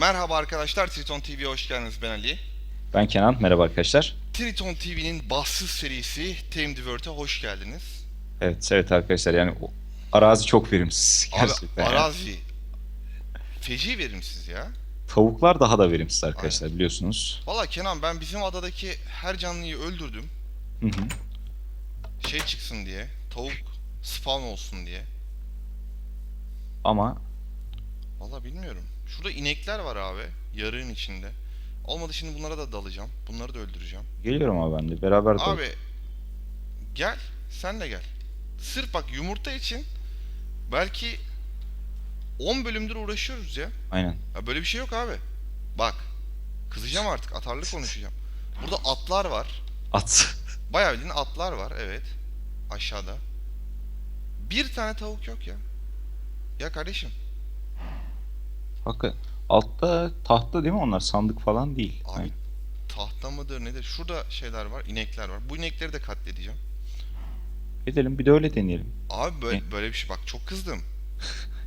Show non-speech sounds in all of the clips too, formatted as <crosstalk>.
Merhaba arkadaşlar, Triton TV'ye hoş geldiniz. Ben Ali. Ben Kenan, merhaba arkadaşlar. Triton TV'nin bahtsız serisi Tame World'e hoş geldiniz. Evet, evet arkadaşlar yani o arazi çok verimsiz Abi gerçekten. yani. arazi feci verimsiz ya. Tavuklar daha da verimsiz arkadaşlar biliyorsunuz. Valla Kenan ben bizim adadaki her canlıyı öldürdüm. Hı hı. Şey çıksın diye, tavuk spawn olsun diye. Ama Valla bilmiyorum. Şurada inekler var abi, yarığın içinde. Olmadı şimdi bunlara da dalacağım. Bunları da öldüreceğim. geliyorum abi ben de beraber de. Abi gel, sen de gel. Sırf bak yumurta için belki 10 bölümdür uğraşıyoruz ya. Aynen. Ya böyle bir şey yok abi. Bak. Kızacağım artık. Atarlı konuşacağım. Burada atlar var. At. <laughs> Bayağı bildiğin atlar var. Evet. Aşağıda. Bir tane tavuk yok ya. Ya kardeşim. Hakikaten. Altta tahta değil mi onlar? Sandık falan değil. Abi Aynen. tahta mıdır nedir? Şurada şeyler var. inekler var. Bu inekleri de katledeceğim. Edelim bir de öyle deneyelim. Abi böyle, böyle bir şey. Bak çok kızdım. <laughs>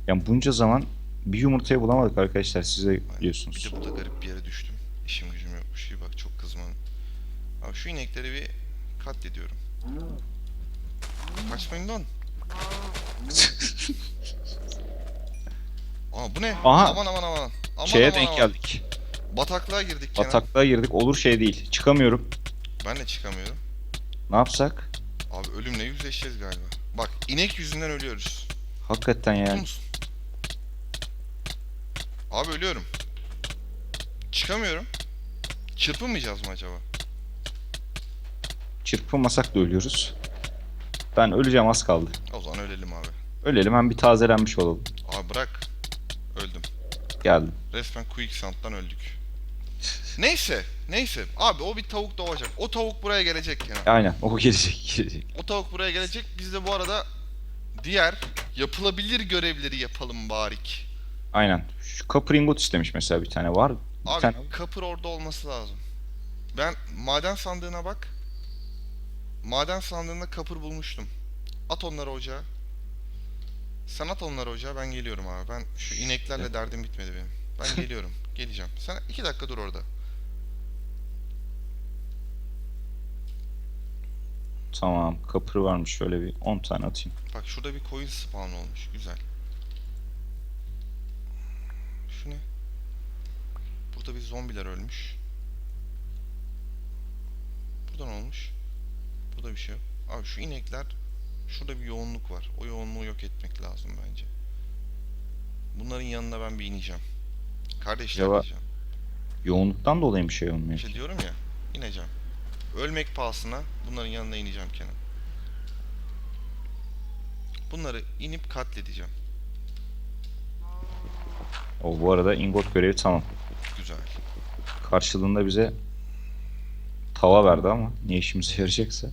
Yani bunca zaman bir yumurtayı bulamadık arkadaşlar siz de Bir biliyorsunuz. de burada garip bir yere düştüm. İşim gücüm yokmuş gibi bak çok kızmanın. Abi şu inekleri bir katlediyorum. Kaçmayın lan. <laughs> Aa bu ne? Aha. Aman aman aman. Aman Şeye aman denk aman. geldik. Bataklığa girdik Kenan. Bataklığa girdik. Olur şey değil. Çıkamıyorum. Ben de çıkamıyorum. Ne yapsak? Abi ölümle yüzleşeceğiz galiba. Bak inek yüzünden ölüyoruz. Hakikaten yani. musun? Abi ölüyorum. Çıkamıyorum. Çırpınmayacağız mı acaba? Çırpınmasak da ölüyoruz. Ben öleceğim az kaldı. O zaman ölelim abi. Ölelim hem bir tazelenmiş olalım. Abi bırak. Geldim. Resmen Quicksand'dan öldük. Neyse, neyse. Abi o bir tavuk doğacak. O tavuk buraya gelecek Kenan. Aynen o gelecek <laughs> gelecek. O tavuk buraya gelecek. Biz de bu arada diğer yapılabilir görevleri yapalım barik. Aynen. Şu Copper Ingot istemiş mesela bir tane var. Bir Abi tane kapır orada olması lazım. Ben maden sandığına bak. Maden sandığında kapır bulmuştum. At onları ocağa. Sen at onları ocağa ben geliyorum abi. Ben şu ineklerle derdim bitmedi benim. Ben <laughs> geliyorum. Geleceğim. Sen iki dakika dur orada. Tamam. Copper varmış şöyle bir 10 tane atayım. Bak şurada bir coin spawn olmuş. Güzel. Şu ne? Burada bir zombiler ölmüş. Buradan olmuş. Burada bir şey yok. Abi şu inekler şurada bir yoğunluk var. O yoğunluğu yok etmek lazım bence. Bunların yanına ben bir ineceğim. Kardeşler Acaba- diyeceğim. Yoğunluktan dolayı bir şey olmuyor. İşte diyorum ya ineceğim. Ölmek pahasına bunların yanına ineceğim Kenan. Bunları inip katledeceğim. O bu arada ingot görevi tamam. Güzel. Karşılığında bize tava verdi ama ne işimize yarayacaksa.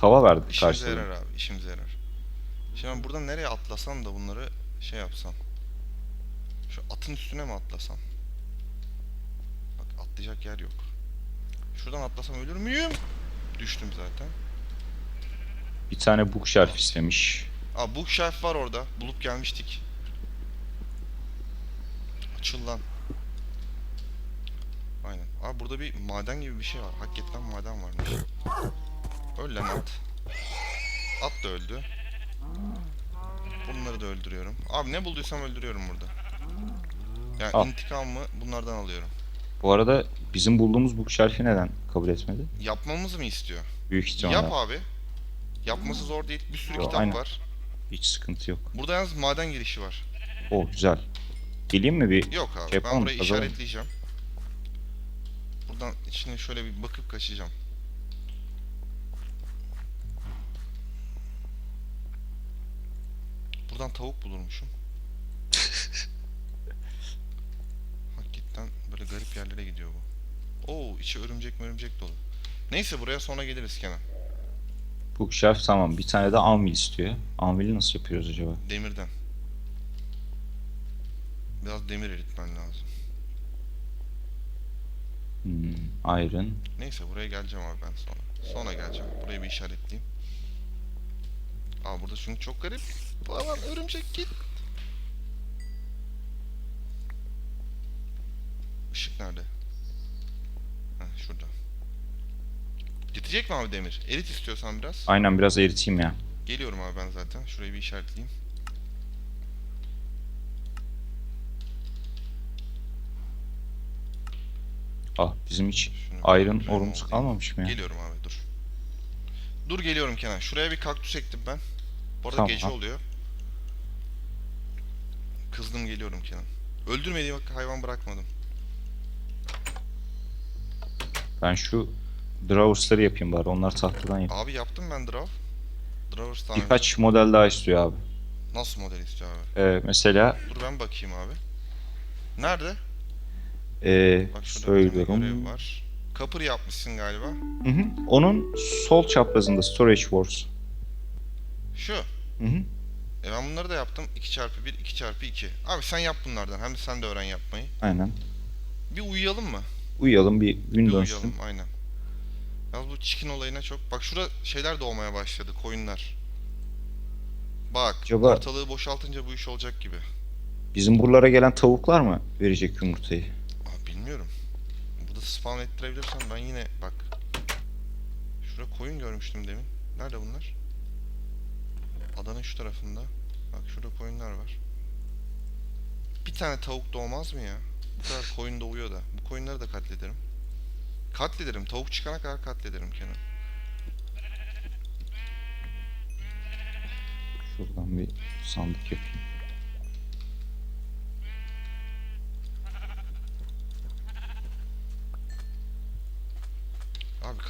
Tava verdi İşimize karşılığında. yarar abi, işimize yarar. Şimdi ben buradan nereye atlasam da bunları şey yapsam. Şu atın üstüne mi atlasam? Bak atlayacak yer yok. Şuradan atlasam ölür müyüm? Düştüm zaten. Bir tane bookshelf istemiş. Aa bookshelf var orada. Bulup gelmiştik. Açıl lan. Aynen. Abi burada bir maden gibi bir şey var. Hakikaten maden varmış. Öl lan at. At da öldü. Bunları da öldürüyorum. Abi ne bulduysam öldürüyorum burada. Yani Al. intikamımı bunlardan alıyorum. Bu arada bizim bulduğumuz bookshelf'i neden kabul etmedi? Yapmamızı mı istiyor? Büyük ihtimalle. Yap abi. Yapması zor değil. Bir sürü Yo, kitap aynen. var. Hiç sıkıntı yok. Burada yalnız maden girişi var. O güzel. Geleyim mi bir? Yok abi. Şey ben burayı kazalım. işaretleyeceğim. Buradan içine şöyle bir bakıp kaçacağım. Buradan tavuk bulurmuşum. <laughs> Hakikaten böyle garip yerlere gidiyor bu. Oo içi örümcek örümcek dolu. Neyse buraya sonra geliriz Kenan. Bookshelf tamam. Bir tane de anvil istiyor. Anvil'i nasıl yapıyoruz acaba? Demirden. Biraz demir eritmen lazım. Hmm, iron. Neyse buraya geleceğim abi ben sonra. Sonra geleceğim. Burayı bir işaretleyeyim. Aa burada çünkü çok garip. Aman örümcek git. çift nerede? Heh, şurada. Yetecek mi abi demir? Erit istiyorsan biraz. Aynen biraz eriteyim ya. Geliyorum abi ben zaten. Şurayı bir işaretleyeyim. Ah bizim hiç Şunu iron orumuz kalmamış mı ya? Geliyorum abi dur. Dur geliyorum Kenan. Şuraya bir kaktüs ektim ben. Bu arada Tamam. gece oluyor. Kızdım geliyorum Kenan. Öldürmediğim hayvan bırakmadım. Ben şu Drawers'ları yapayım bari. Onlar tahtadan yap. Abi yaptım ben draw. Drawers önce. Birkaç model daha istiyor abi. Nasıl model istiyor abi? Ee, mesela Dur ben bakayım abi. Nerede? ee, Bak şurada bir tane söylüyorum. görev var. Kapır yapmışsın galiba. Hı hı. Onun sol çaprazında Storage Wars. Şu. Hı hı. E ben bunları da yaptım. 2 çarpı 1, 2 çarpı 2. Abi sen yap bunlardan. Hem de sen de öğren yapmayı. Aynen. Bir uyuyalım mı? Uyuyalım bir Bir gün dönsün. uyuyalım aynen. Yalnız bu chicken olayına çok... Bak şurada şeyler doğmaya başladı. Koyunlar. Bak Acaba- ortalığı boşaltınca bu iş olacak gibi. Bizim buralara gelen tavuklar mı verecek yumurtayı? Abi bilmiyorum. Burada spawn ettirebilirsen ben yine bak. Şurada koyun görmüştüm demin. Nerede bunlar? Adanın şu tarafında. Bak şurada koyunlar var. Bir tane tavuk doğmaz mı ya? Bu kadar koyun doğuyor da. Bu koyunları da katlederim. Katlederim. Tavuk çıkana kadar katlederim Kenan. Şuradan bir sandık yapayım.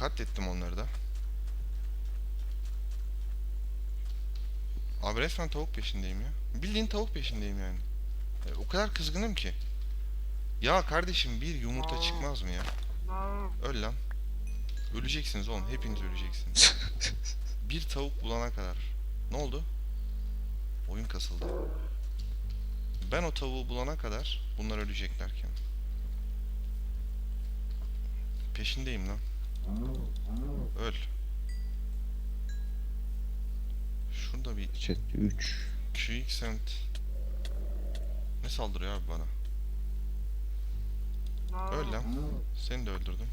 Katlettim onları da. Abi resmen tavuk peşindeyim ya. Bildiğin tavuk peşindeyim yani. E, o kadar kızgınım ki. Ya kardeşim bir yumurta çıkmaz mı ya? Öl lan. Öleceksiniz oğlum. Hepiniz öleceksiniz. <laughs> bir tavuk bulana kadar. Ne oldu? Oyun kasıldı. Ben o tavuğu bulana kadar bunlar öleceklerken. Peşindeyim lan. Öl. Şurada bir Chatte 3. Quicksand. Ne saldırıyor abi bana? Öl lan. Seni de öldürdüm.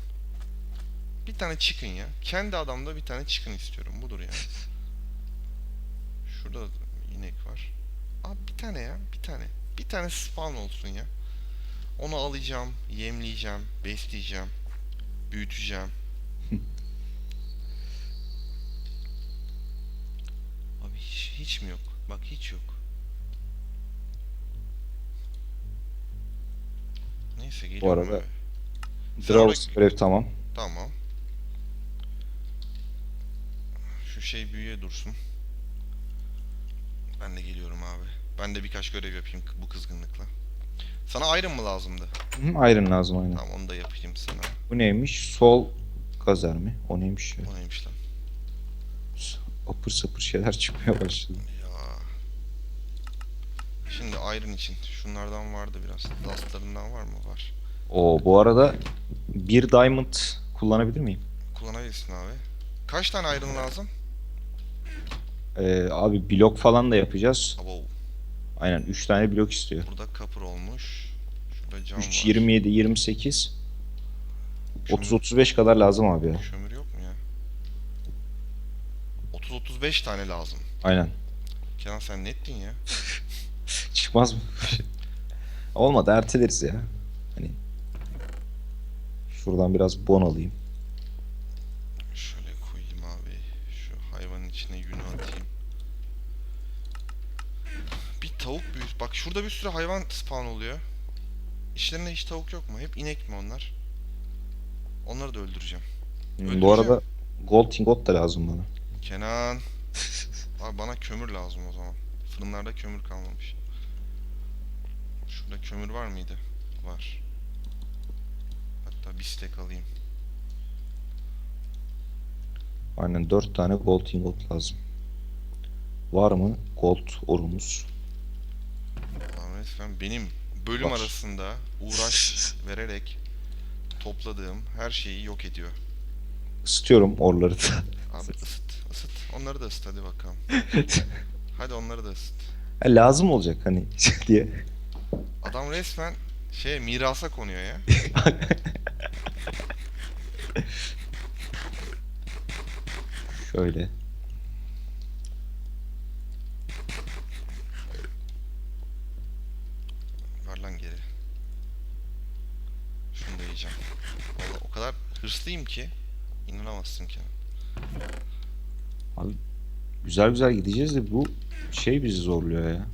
Bir tane chicken ya. Kendi adamda bir tane chicken istiyorum. Budur yani. <laughs> Şurada da inek var. Abi bir tane ya. Bir tane. Bir tane spawn olsun ya. Onu alacağım, yemleyeceğim, besleyeceğim, büyüteceğim. Abi hiç, mi yok? Bak hiç yok. Neyse geliyorum arada- abi. Sen Drawers oraya- görev tamam. Tamam. Şu şey büyüye dursun. Ben de geliyorum abi. Ben de birkaç görev yapayım bu kızgınlıkla. Sana iron mı lazımdı? Hı, Iron lazım aynen. Tamam onu da yapayım sana. Bu neymiş? Sol gazer mi? O neymiş ya? O neymiş lan? Apır sapır şeyler <laughs> çıkmaya başladı. Ya. Şimdi iron için. Şunlardan vardı biraz. Dustlarından var mı? Var. Oo bu arada bir diamond kullanabilir miyim? Kullanabilirsin abi. Kaç tane iron lazım? Ee, abi blok falan da yapacağız. Abo. Aynen 3 tane blok istiyor. Burada kapır olmuş. Şurada cam 3, var. 27, 28, Kömür- 30-35 kadar lazım abi ya. Kömür? 30-35 tane lazım. Aynen. Kenan sen ne ettin ya? <laughs> Çıkmaz mı? <laughs> Olmadı erteleriz ya. Hani şuradan biraz bon alayım. Şöyle koyayım abi. Şu hayvanın içine yünü atayım. Bir tavuk büyüt. Bak şurada bir sürü hayvan spawn oluyor. İçlerinde hiç tavuk yok mu? Hep inek mi onlar? Onları da öldüreceğim. Öldüreceğim. Bu arada gold ingot da lazım bana. Kenan. Abi bana kömür lazım o zaman. Fırınlarda kömür kalmamış. Şurada kömür var mıydı? Var. Hatta bir stek alayım. Aynen 4 tane gold ingot lazım. Var mı gold orumuz? Allah'ım resmen benim bölüm Var. arasında uğraş <laughs> vererek topladığım her şeyi yok ediyor. Isıtıyorum orları da. Abi ısıt, ısıt. Onları da ısıt hadi bakalım. <laughs> Hadi onları da ısıt. Ha, lazım olacak hani <laughs> diye. Adam resmen şey mirasa konuyor ya. <laughs> Şöyle. Ver lan geri. Şunu da yiyeceğim. Vallahi o kadar hırslıyım ki inanamazsın ki. Abi güzel güzel gideceğiz de bu şey bizi zorluyor ya.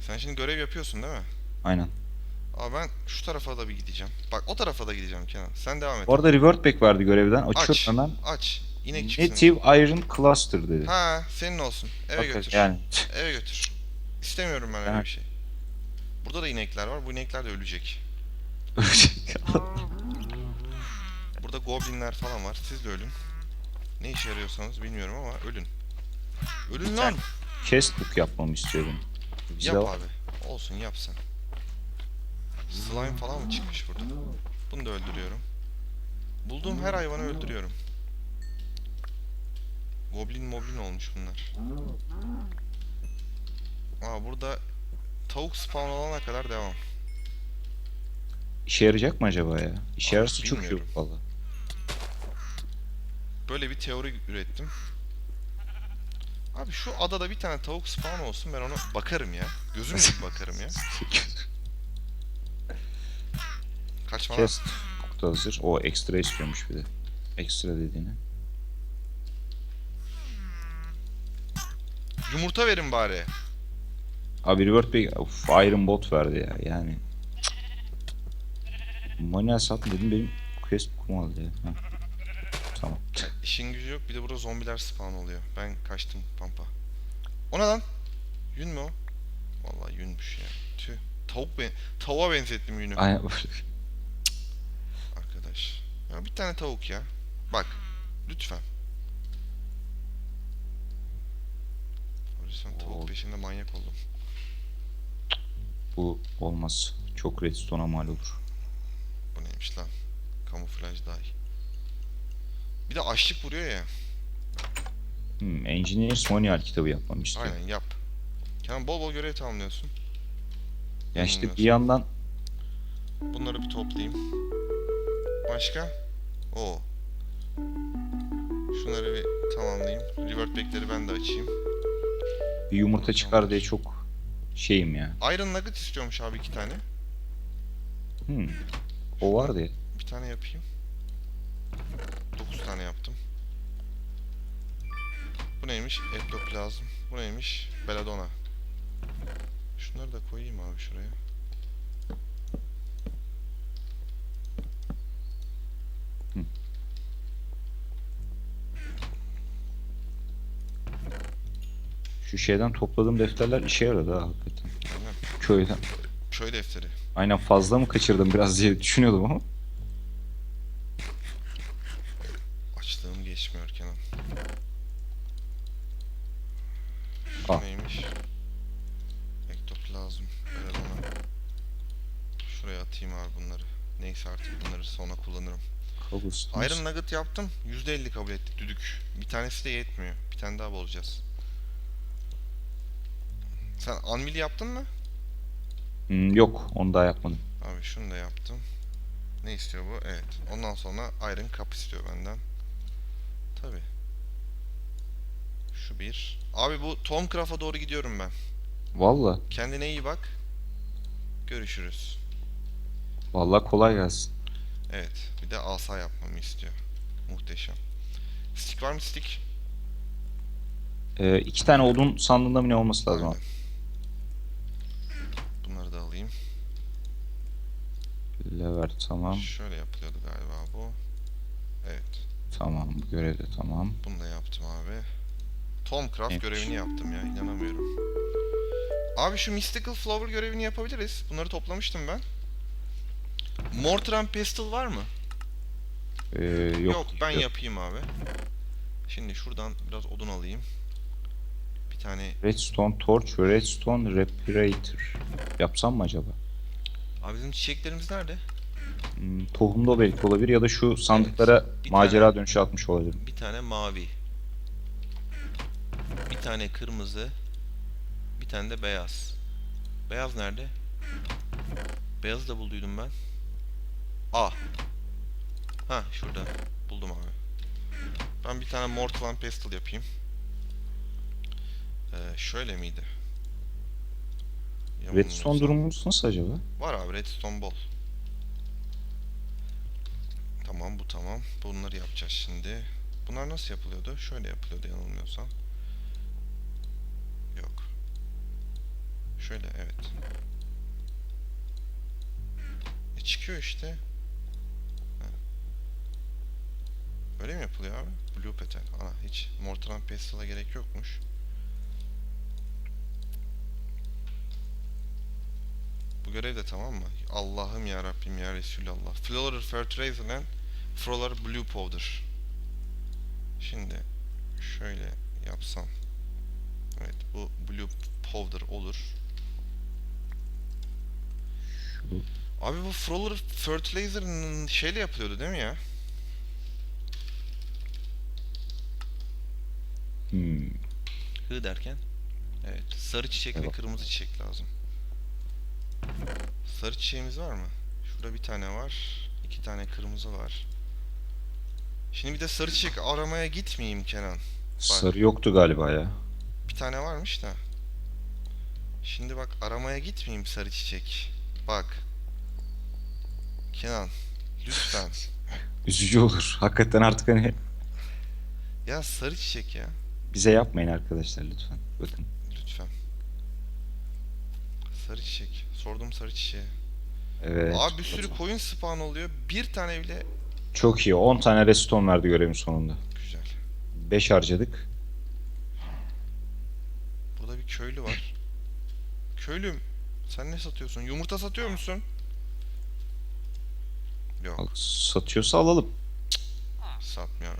Sen şimdi görev yapıyorsun değil mi? Aynen. Abi ben şu tarafa da bir gideceğim. Bak o tarafa da gideceğim Kenan. Sen devam et. Bu arada revert back verdi görevden. Açıyorum Aç. hemen. Aç. İnek çıksın. Native Iron Cluster dedi. Ha senin olsun. Eve Hakikaten götür. Yani Eve götür. İstemiyorum ben öyle Ha. bir şey. Burada da inekler var. Bu inekler de ölecek. Burada goblinler falan var. Siz de ölün. Ne işe yarıyorsanız bilmiyorum ama ölün. Ölün lan. Chest book yapmamı istiyordum. Bizde Yap abi. Olsun yap sen. Slime falan mı çıkmış burada? Bunu da öldürüyorum. Bulduğum her hayvanı öldürüyorum. Goblin moblin olmuş bunlar. Aa burada tavuk spawn olana kadar devam. İşe yarayacak mı acaba ya? İşe Abi, yararsa çok iyi bilmiyorum. olur valla. Böyle bir teori ürettim. Abi şu adada bir tane tavuk spawn olsun ben ona bakarım ya. Gözüm gibi bakarım ya. Kaçma lan. Chest da hazır. O ekstra istiyormuş bir de. Ekstra dediğini. Yumurta verin bari. Abi revert back of, Iron Bot verdi ya yani. Manuel satın dedim benim quest book'umu aldı ya. Ha. Tamam. İşin gücü yok bir de burada zombiler spawn oluyor. Ben kaçtım pampa. O ne lan? Yün mü o? Vallahi yünmüş ya. Tüh. Tavuk ben tavuğa benzettim yünü Aynen. arkadaş. Ya bir tane tavuk ya. Bak lütfen. Sen tavuk Oo. peşinde manyak oldum. Bu olmaz. Çok redstone'a mal olur. Bu neymiş lan? Kamuflaj dahi. Bir de açlık vuruyor ya. Hmm, Engineers Manual kitabı yapmamı istiyor. Aynen yap. Kenan bol bol görev tamamlıyorsun. Ya işte bir yandan Bunları bir toplayayım. Başka? Oo. Şunları bir tamamlayayım. Revert back'leri ben de açayım. bir yumurta çıkar diye çok şeyim ya. Iron Nugget istiyormuş abi iki tane. Hmm. O vardı ya. Bir tane yapayım. 9 tane yaptım. Bu neymiş? Ektoplazm. Bu neymiş? Belladonna. Şunları da koyayım abi şuraya. Şu şeyden topladığım defterler işe yaradı ha hakikaten. Aynen. Köyden. Köy defteri. Aynen fazla mı kaçırdım biraz diye düşünüyordum ama. Açlığım geçmiyor Kenan. Şu Ah. neymiş? Ektoplazm. Belladonna. Şuraya atayım abi bunları. Neyse artık bunları sonra kullanırım. Cobblestone. Iron Nugget yaptım. %50 kabul etti. Düdük. Bir tanesi de yetmiyor. Bir tane daha bulacağız. Sen Anvil yaptın mı? Hmm, yok onu daha yapmadım. Abi şunu da yaptım. Ne istiyor bu? Evet. Ondan sonra Iron Cup istiyor benden. Tabi. Şu bir. Abi bu Tomcraft'a doğru gidiyorum ben. Valla. Kendine iyi bak. Görüşürüz. Valla kolay gelsin. Evet. Bir de asa yapmamı istiyor. Muhteşem. Stick var mı stick? Ee, iki tane odun sandığında mı ne olması lazım abi? Bunları da alayım. Lever tamam. Şöyle yapılıyordu galiba bu. Evet. Tamam bu görev de tamam. Bunu da yaptım abi. Tomcraft Neymiş? görevini yaptım ya. inanamıyorum. Abi şu Mystical Flower görevini yapabiliriz. Bunları toplamıştım ben. Mortar and Pestle var mı? Ee, yok. Yok, ben yapayım abi. Şimdi şuradan biraz odun alayım. Bir tane... Redstone Torch ve Redstone Respirator. Yapsam mı acaba? Abi bizim çiçeklerimiz nerede? Hmm, tohumda belki olabilir ya da şu sandıklara bir macera tane. dönüşü atmış olabilir. Bir tane mavi. Bir tane kırmızı. Bir tane de beyaz. Beyaz nerede? Beyazı da bulduydum ben. A. Ha şurada. Buldum abi. Ben bir tane Mortal and Pestle yapayım. Ee, şöyle miydi? Redstone Yanılmıyorsam. durumumuz nasıl acaba? Var abi redstone bol. Tamam bu tamam. Bunları yapacağız şimdi. Bunlar nasıl yapılıyordu? Şöyle yapılıyordu yanılmıyorsam. Yok. Şöyle evet. E çıkıyor işte. Ha. Öyle mi yapılıyor abi? Blue petal. Ana hiç Mortar and Pestle'a gerek yokmuş. Bu görev de tamam mı? Allah'ım ya Rabbim ya Resulallah. Floral Fertilizer and Floral Blue Powder. Şimdi şöyle yapsam. Evet bu Blue Powder olur. Abi bu Floral Fertilizer'ın şeyle yapılıyordu değil mi ya? Hmm. Hı derken? Evet. Sarı çiçek ve Evet. kırmızı çiçek lazım. Sarı çiçeğimiz var mı? Şurada bir tane var. iki tane kırmızı var. Şimdi bir de sarı çiçek aramaya gitmeyeyim Kenan. Sarı yoktu galiba ya. Bir tane varmış da. Şimdi bak aramaya gitmeyeyim sarı çiçek. Bak. Kenan. Lütfen. <laughs> Üzücü olur. Hakikaten artık hani ya sarı çiçek ya. Bize yapmayın arkadaşlar lütfen. Bakın. Lütfen. Sarı çiçek. Sordum sarı çiçeğe. Evet. Abi bir sürü koyun spawn oluyor. Bir tane bile Çok iyi. 10 tane redstone verdi görevin sonunda. güzel. 5 harcadık. Burada bir köylü var. Köylüm, sen ne satıyorsun? Yumurta satıyor musun? Yok, Satıyorsa alalım. satmıyor.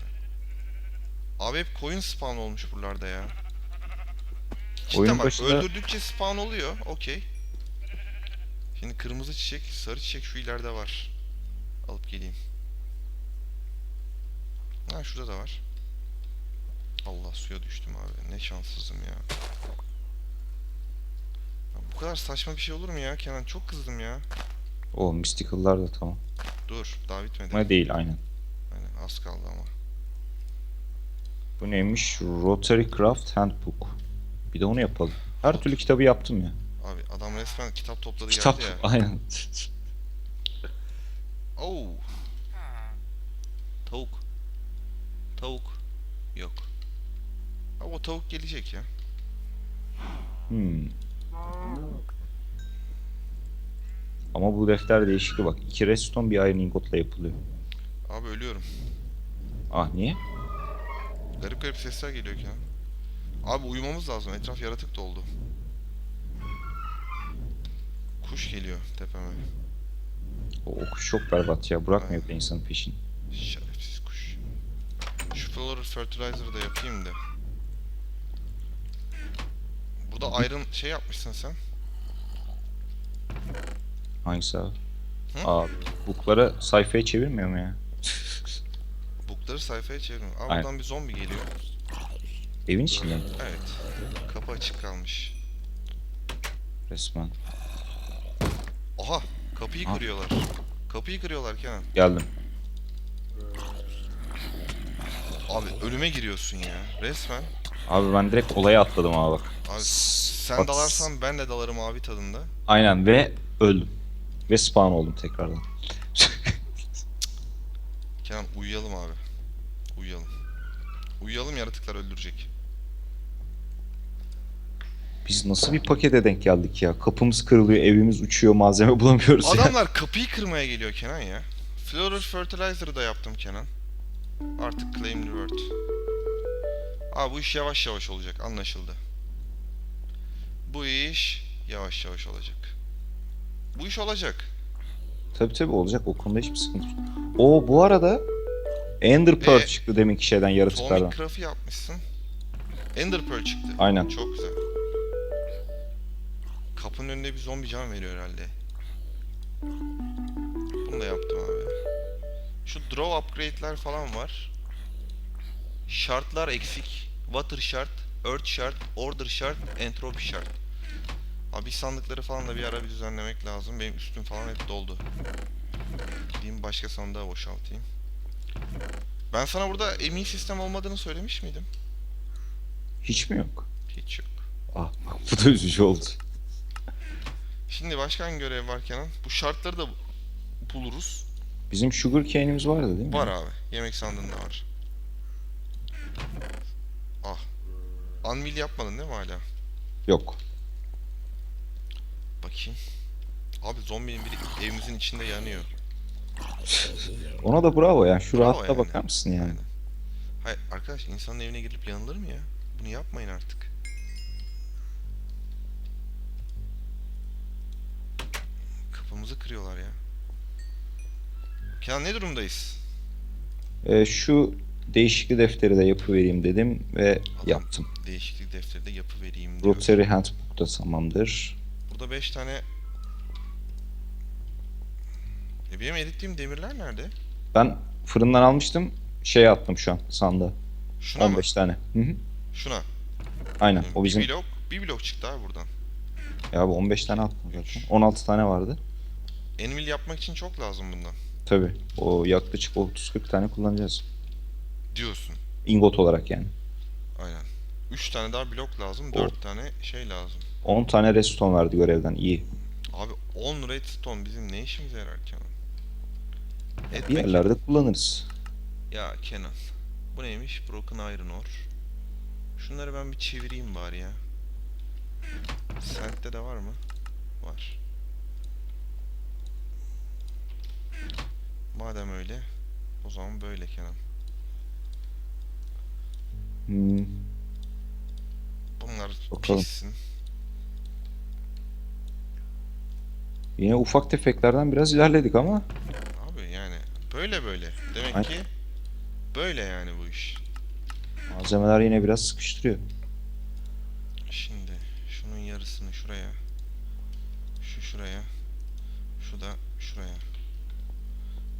Abi hep koyun spawn olmuş buralarda ya. Cidden Oyun bak, başında- öldürdükçe spawn oluyor. Okey. Şimdi kırmızı çiçek, sarı çiçek şu ileride var. Alıp geleyim. Ha şurada da var. Allah suya düştüm abi. Ne şanssızım ya. Ya Bu kadar saçma bir şey olur mu ya Kenan? Çok kızdım ya. O mystical'lar da tamam. Dur, daha bitmedi. Ama değil aynen. Aynen, az kaldı ama. Bu neymiş? Rotary Craft Handbook. Bir de onu yapalım. Her türlü kitabı yaptım ya. Abi adam resmen kitap topladı Kitap geldi ya. <laughs> aynen. Oo. Tavuk. Tavuk. Yok. Abi o tavuk gelecek ya. Hmm. Ama bu defter değişikti bak. İki redstone bir iron ingotla yapılıyor. Abi ölüyorum. Ah niye? Garip garip sesler geliyor Kenan. Abi uyumamız lazım. Etraf yaratık doldu. Kuş geliyor tepeme. O okuş çok berbat ya. Bırakmıyor da insanın peşini. Şerefsiz kuş. Şu Floral Fertilizer'ı da yapayım da. Burada iron şey yapmışsın sen. Hangisi abi? Hı? Aa, booklara sayfaya çevirmiyor mu ya? Bookları sayfaya çevirin. Aa Aynen. buradan bir zombi geliyor. Evin içinde mi? Evet. Kapı açık kalmış. Resmen. Aha! Kapıyı Ha. kırıyorlar. Kapıyı kırıyorlar Kenan. Geldim. Abi ölüme giriyorsun ya. Resmen. Abi ben direkt olaya atladım abi bak. Abi sen Bak- dalarsan ben de dalarım abi tadında. Aynen ve öldüm. Ve spawn oldum tekrardan. <laughs> Kenan uyuyalım abi. Uyuyalım. Uyuyalım yaratıklar öldürecek. Biz nasıl bir pakete denk geldik ya? Kapımız kırılıyor, evimiz uçuyor, malzeme bulamıyoruz ya. Adamlar kapıyı kırmaya geliyor Kenan ya. Floral Fertilizer'ı da yaptım Kenan. Artık Claim the Word. Abi bu iş yavaş yavaş olacak anlaşıldı. Bu iş yavaş yavaş olacak. Bu iş olacak. Tabii tabii olacak o konuda hiçbir sıkıntı yok. Oo bu arada Ender Pearl Ee, çıktı deminki şeyden yaratıklardan. Atomic Craft'ı yapmışsın. Ender Pearl çıktı. Aynen. Çok güzel. Kapının önünde bir zombi can veriyor herhalde. Bunu da yaptım abi. Şu draw upgrade'ler falan var. Şartlar eksik. Water şart, earth şart, order şart, entropy şart. Abi sandıkları falan da bir ara bir düzenlemek lazım. Benim üstüm falan hep doldu. Gideyim başka sandığa boşaltayım. Ben sana burada emin sistem olmadığını söylemiş miydim? Hiç mi yok? Hiç yok. Ah bak bu da üzücü oldu. Şimdi başka hangi görev var Kenan? Bu şartları da buluruz. Bizim sugar cane'imiz vardı değil mi? Var abi. Yemek sandığında var. Ah. Anvil yapmadın değil mi hala? Yok. Bakayım. Abi zombinin biri evimizin içinde yanıyor. Ona da bravo yani. Şu Bravo rahatla yani. bakar mısın yani? Aynen. Hayır arkadaş insanın evine girip yanılır mı ya? Bunu yapmayın artık. Kapımızı kırıyorlar ya. Kenan ne durumdayız? Ee, şu değişiklik defteri de yapıvereyim dedim ve Adam yaptım. Değişiklik defteri de yapı vereyim diyor. Rotary Handbook da tamamdır. Burada 5 tane e benim erittiğim demirler nerede? Ben fırından almıştım. Şey attım şu an sandığa. Şuna 15 tane. Hı hı. mı? Şuna. Aynen. O bir bizim. blok, bir blok çıktı abi buradan. Ya bu 15 tane attım zaten. 16 tane vardı. Envil yapmak için çok lazım bundan. Tabii. O yaklaşık 30-40 tane kullanacağız. Diyorsun. Ingot olarak yani. Aynen. 3 tane daha blok lazım, O. 4 tane şey lazım. 10 tane redstone verdi görevden. İyi. Abi 10 redstone bizim ne işimize yarar Kenan? Bir Etmek. yerlerde kullanırız. Ya Kenan. Bu neymiş? Broken Iron Ore. Şunları ben bir çevireyim bari ya. Sent'te de var mı? Var. Madem öyle, o zaman böyle Kenan. Hmm. Bunlar Bakalım. pişsin. Yine ufak tefeklerden biraz ilerledik ama böyle böyle. Demek Aynen. ki böyle yani bu iş. malzemeler yine biraz sıkıştırıyor. Şimdi şunun yarısını şuraya. Şu şuraya. Şu da şuraya.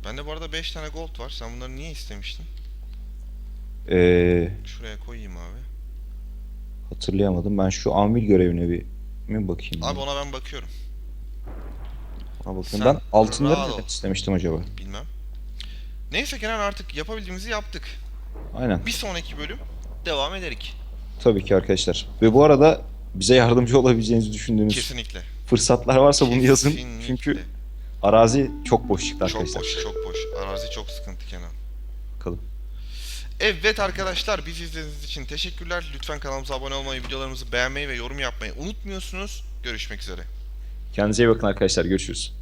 Bende bu arada 5 tane gold var. Sen bunları niye istemiştin? Ee, Şuraya koyayım abi. hatırlayamadım. Ben şu amil görevine bir mi bakayım? Abi ya? ona ben bakıyorum. Ona bakayım. sen Ben altınları neden istemiştim acaba? Bilmem. Neyse Kenan artık yapabildiğimizi yaptık. Aynen. Bir sonraki bölüm devam ederik. Tabii ki arkadaşlar. Ve bu arada bize yardımcı olabileceğinizi düşündüğünüz Kesinlikle. fırsatlar varsa bunu yazın. Çünkü arazi çok boş çıktı çok arkadaşlar. boş, çok boş. Arazi çok sıkıntı Kenan. Bakalım. Evet arkadaşlar bizi izlediğiniz için teşekkürler. Lütfen kanalımıza abone olmayı, videolarımızı beğenmeyi ve yorum yapmayı unutmuyorsunuz. Görüşmek üzere. Kendinize iyi bakın arkadaşlar. Görüşürüz.